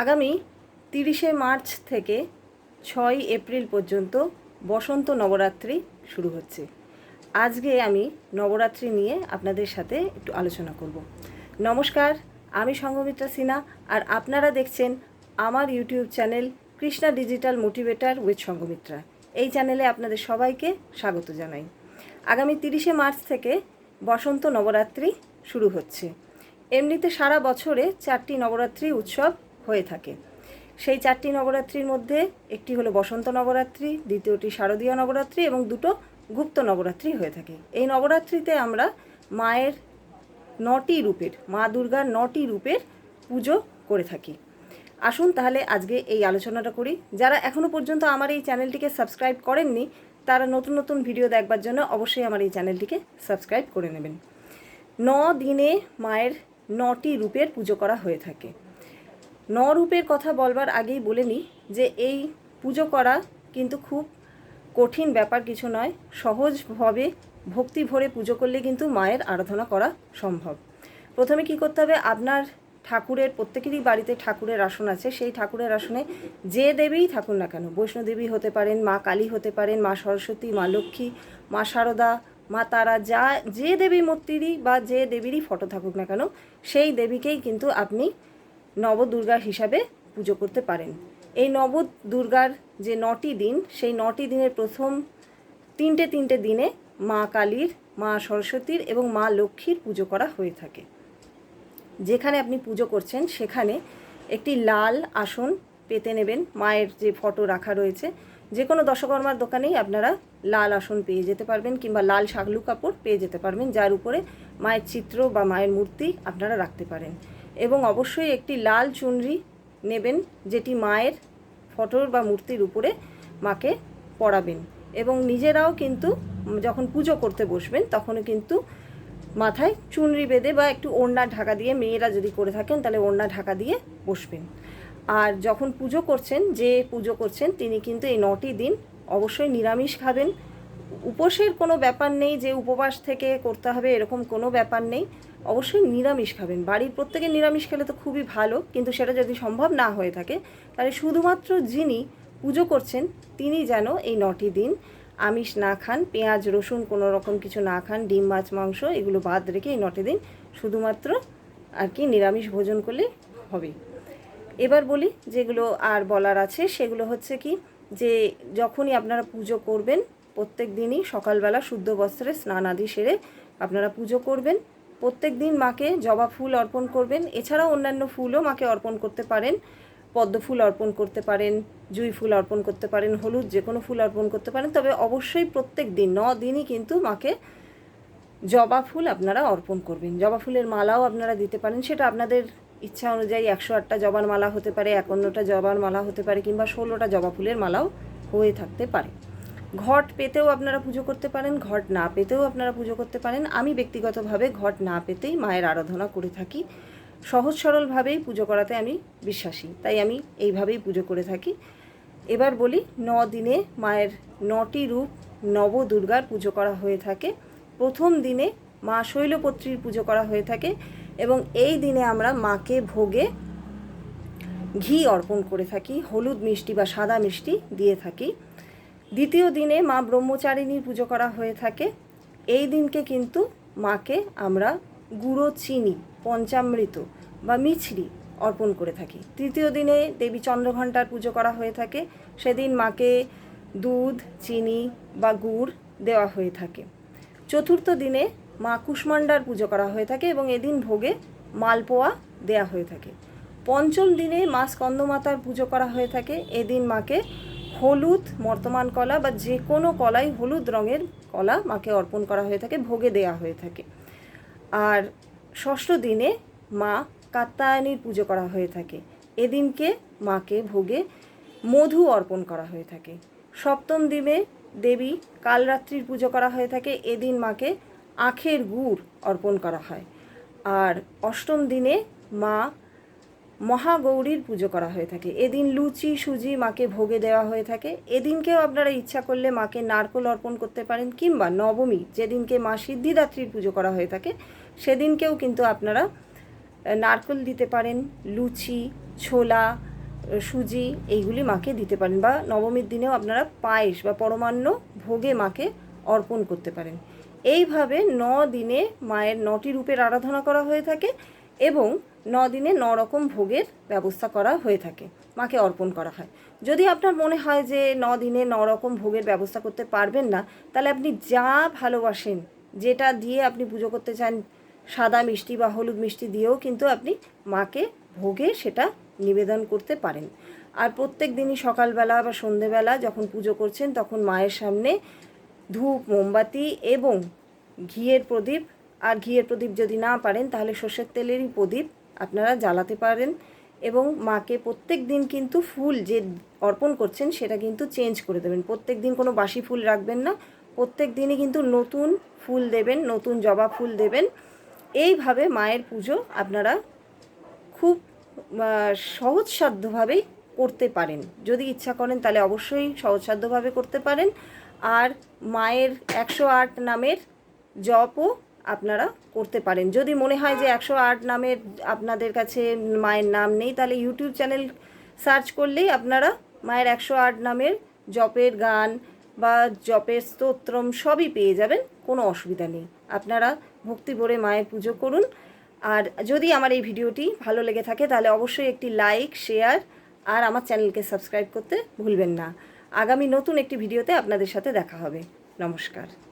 আগামী তিরিশে মার্চ থেকে ছয় এপ্রিল পর্যন্ত বসন্ত নবরাত্রি শুরু হচ্ছে। আজকে আমি নবরাত্রি নিয়ে আপনাদের সাথে একটু আলোচনা করব। নমস্কার, আমি সঙ্গমিত্রা সিনহা আর আপনারা দেখছেন আমার YouTube channel Krishna digital motivator with Sanghamitra. এই চ্যানেলে আপনাদের সবাইকে স্বাগত জানাই। আগামী তিরিশে মার্চ থেকে বসন্ত নবরাত্রি শুরু হচ্ছে। এমনিতে সারা বছরে চারটি নবরাত্রি উৎসব হয়ে থাকে। সেই চারটি নবরাত্রির মধ্যে একটি হলো বসন্ত নবরাত্রি, দ্বিতীয়টি শারদীয় নবরাত্রি এবং দুটো গুপ্ত নবরাত্রি হয়ে থাকে। এই নবরাত্রিতে আমরা মায়ের নটি রূপের, মা দুর্গার নটি রূপের পুজো করে থাকি। আসুন তাহলে আজকে এই আলোচনাটা করি। যারা এখনও পর্যন্ত আমার এই চ্যানেলটিকে সাবস্ক্রাইব করেননি, তারা নতুন নতুন ভিডিও দেখবার জন্য অবশ্যই আমার এই চ্যানেলটিকে সাবস্ক্রাইব করে নেবেন। ন দিনে মায়ের নটি রূপের পুজো করা হয়ে থাকে। ন রূপের কথা বলবার আগেই বলে নিই যে এই পুজো করা কিন্তু খুব কঠিন ব্যাপার কিছু নয়। সহজভাবে ভক্তি ভরে পুজো করলে কিন্তু মায়ের আরাধনা করা সম্ভব। প্রথমে কি করতে হবে? আপনার ঠাকুরের, প্রত্যেকেরই বাড়িতে ঠাকুরের আসন আছে। সেই ঠাকুরের আসনে যে দেবীই থাকুন না কেন বৈষ্ণোদেবী হতে পারেন, মা কালী হতে পারেন, মা সরস্বতী, মা লক্ষ্মী, মা শারদা মা তারা, যা, যে দেবী মূর্তিরই বা যে দেবীরই ফটো থাকুক না কেন, সেই দেবীকেই কিন্তু আপনি নবদুর্গা হিসাবে পুজো করতে পারেন। এই নব দুর্গার যে নটি দিন, সেই নটি দিনের প্রথম তিনটে তিনটে দিনে মা কালীর, মা সরস্বতীর এবং মা লক্ষ্মীর পুজো করা হয়ে থাকে। যেখানে আপনি পুজো করছেন, সেখানে একটি লাল আসন পেতে নেবেন, মায়ের যে ফটো রাখা রয়েছে। যে কোনো দশকর্মার দোকানেই আপনারা লাল আসন পেয়ে যেতে পারবেন কিংবা লাল শাগলু কাপড় পেয়ে যেতে পারবেন, যার উপরে মায়ের চিত্র বা মায়ের মূর্তি আপনারা রাখতে পারেন। এবং অবশ্যই একটি লাল চুনরি নেবেন যেটি মায়ের ফটোর বা মূর্তির উপরে মাকে পরাবেন। এবং নিজেরাও কিন্তু যখন পুজো করতে বসবেন, তখনও কিন্তু মাথায় চুনরি বেঁধে বা একটু ওড়না ঢাকা দিয়ে মেয়েরা যদি করে থাকেন, তাহলে ওড়না ঢাকা দিয়ে বসবেন। আর যখন পুজো করছেন, যে পুজো করছেন, তিনি কিন্তু এই নটি দিন অবশ্যই নিরামিষ খাবেন। উপোসের কোনো ব্যাপার নেই যে উপবাস থেকে করতে হবে, এরকম কোনো ব্যাপার নেই। অবশ্যই নিরামিষ খাবেন। বাড়ির প্রত্যেকে নিরামিষ খেলে তো খুবই ভালো, কিন্তু সেটা যদি সম্ভব না হয়ে থাকে, তাহলে শুধুমাত্র যিনি পুজো করছেন তিনি যেন এই নটি দিন আমিষ না খান, পেঁয়াজ, রসুন, কোনো রকম কিছু না খান, ডিম, মাছ, মাংস, এগুলো বাদ রেখে এই নটি দিন শুধুমাত্র আর কি নিরামিষ ভোজন করলে হবে। এবার বলি যেগুলো আর বলার আছে, সেগুলো হচ্ছে কি যে যখনই আপনারা পুজো করবেন, প্রত্যেক দিনই সকালবেলা শুদ্ধ বস্ত্রে স্নান আদি সেরে আপনারা পুজো করবেন। প্রত্যেক দিন মাকে জবা ফুল অর্পণ করবেন। এছাড়াও অন্যান্য ফুলও মাকে অর্পণ করতে পারেন। পদ্ম ফুল অর্পণ করতে পারেন, জুই ফুল অর্পণ করতে পারেন, হলুদ যে কোনো ফুল অর্পণ করতে পারেন। তবে অবশ্যই প্রত্যেক দিন, ন দিনই কিন্তু মাকে জবা ফুল আপনারা অর্পণ করবেন। জবা ফুলের মালাও আপনারা দিতে পারেন। সেটা আপনাদের ইচ্ছা অনুযায়ী একশো আটটা জবার মালা হতে পারে, একান্নটা জবার মালা হতে পারে, কিংবা ষোলোটা জবা ফুলের মালাও হয়ে থাকতে পারে। ঘট পেতেও আপনারা পুজো করতে পারেন, ঘট না পেতেও আপনারা পুজো করতে পারেন। আমি ব্যক্তিগতভাবে ঘট না পেতেই মায়ের আরাধনা করে থাকি। সহজ সরলভাবেই পুজো করাতে আমি বিশ্বাসী, তাই আমি এইভাবেই পুজো করে থাকি। এবার বলি, ন দিনে মায়ের নটি রূপ নব দুর্গার পুজো করা হয়ে থাকে। প্রথম দিনে মা শৈলপত্রীর পুজো করা হয়ে থাকে এবং এই দিনে আমরা মাকে ভোগে ঘি অর্পণ করে থাকি, হলুদ মিষ্টি বা সাদা মিষ্টি দিয়ে থাকি। দ্বিতীয় দিনে মা ব্রহ্মচারিণীর পুজো করা হয়ে থাকে। এই দিনকে কিন্তু মাকে আমরা গুঁড়ো চিনি, পঞ্চামৃত বা মিছরি অর্পণ করে থাকি। তৃতীয় দিনে দেবী চন্দ্রঘণ্টার পুজো করা হয়ে থাকে। সেদিন মাকে দুধ, চিনি বা গুড় দেওয়া হয়ে থাকে। চতুর্থ দিনে মা কুষ্মান্ডার পুজো করা হয়ে থাকে এবং এদিন ভোগে মালপোয়া দেয়া হয়ে থাকে। পঞ্চম দিনে মা স্কন্দমাতার পুজো করা হয়ে থাকে। এদিন মাকে হলুদ মর্তমান কলা বা যে কোনো কলাই হলুদ রঙের কলা মাকে অর্পণ করা হয়ে থাকে, ভোগে দেয়া হয়ে থাকে। আর ষষ্ঠ দিনে মা কাত্তায়নীর পুজো করা হয়ে থাকে। এদিনকে মাকে ভোগে মধু অর্পণ করা হয়ে থাকে। সপ্তম দিনে দেবী কালরাত্রির পুজো করা হয়ে থাকে। এদিন মাকে আখের গুড় অর্পণ করা হয়। আর অষ্টম দিনে মা মহাগৌরীর পুজো করা হয়ে থাকে। এদিন লুচি, সুজি মাকে ভোগে দেওয়া হয়ে থাকে। এদিনকেও আপনারা ইচ্ছা করলে মাকে নারকোল অর্পণ করতে পারেন কিংবা নবমী, যেদিনকে মা সিদ্ধিদাত্রীর পুজো করা হয়ে থাকে, সেদিনকেও কিন্তু আপনারা নারকোল দিতে পারেন, লুচি, ছোলা সুজি এইগুলি মাকে দিতে পারেন বা নবমীর দিনেও আপনারা পায়েস বা পরমান্ন ভোগে মাকে অর্পণ করতে পারেন। এইভাবে ন দিনে মায়ের নটি রূপের আরাধনা করা হয়ে থাকে। এবং ন দিনে ন রকম ভোগের ব্যবস্থা করা হয়ে থাকে, মাকে অর্পণ করা হয়। যদি আপনার মনে হয় যে ন দিনে ন রকম ভোগের ব্যবস্থা করতে পারবেন না, তাহলে আপনি যা ভালোবাসেন, যেটা দিয়ে আপনি পুজো করতে চান, সাদা মিষ্টি বা হলুদ মিষ্টি দিয়েও কিন্তু আপনি মাকে ভোগে সেটা নিবেদন করতে পারেন। আর প্রত্যেক দিনই সকালবেলা বা সন্ধেবেলা যখন পুজো করছেন, তখন মায়ের সামনে ধূপ, মোমবাতি এবং ঘিয়ের প্রদীপ আর ঘিয়ের প্রদীপ যদি না পারেন, তাহলে সর্ষের তেলেরই প্রদীপ আপনারা জ্বালাতে পারেন এবং মাকে প্রত্যেক দিন কিন্তু ফুল যে অর্পণ করছেন, সেটা কিন্তু চেঞ্জ করে দেবেন। প্রত্যেক দিন কোনো বাসি ফুল রাখবেন না, প্রত্যেক দিনই কিন্তু নতুন ফুল দেবেন, নতুন জবা ফুল দেবেন। এইভাবে মায়ের পুজো আপনারা খুব সহজসাধ্যভাবেই করতে পারেন। যদি ইচ্ছা করেন, তাহলে অবশ্যই সহজসাধ্যভাবে করতে পারেন। আর মায়ের একশো আট নামের জপও আপনারা করতে পারেন। যদি মনে হয় যে একশো আট নামের আপনাদের কাছে মায়ের নাম নেই, তাহলে ইউটিউব চ্যানেল সার্চ করলেই আপনারা মায়ের একশো আট নামের জপের গান বা জপের স্তোত্রম সবই পেয়ে যাবেন, কোনো অসুবিধা নেই। আপনারা ভক্তি ভরে মায়ের পুজো করুন। আর যদি আমার এই ভিডিওটি ভালো লেগে থাকে, তাহলে অবশ্যই একটি লাইক, শেয়ার আর আমার চ্যানেলকে সাবস্ক্রাইব করতে ভুলবেন না। আগামী নতুন একটি ভিডিওতে আপনাদের সাথে দেখা হবে। নমস্কার।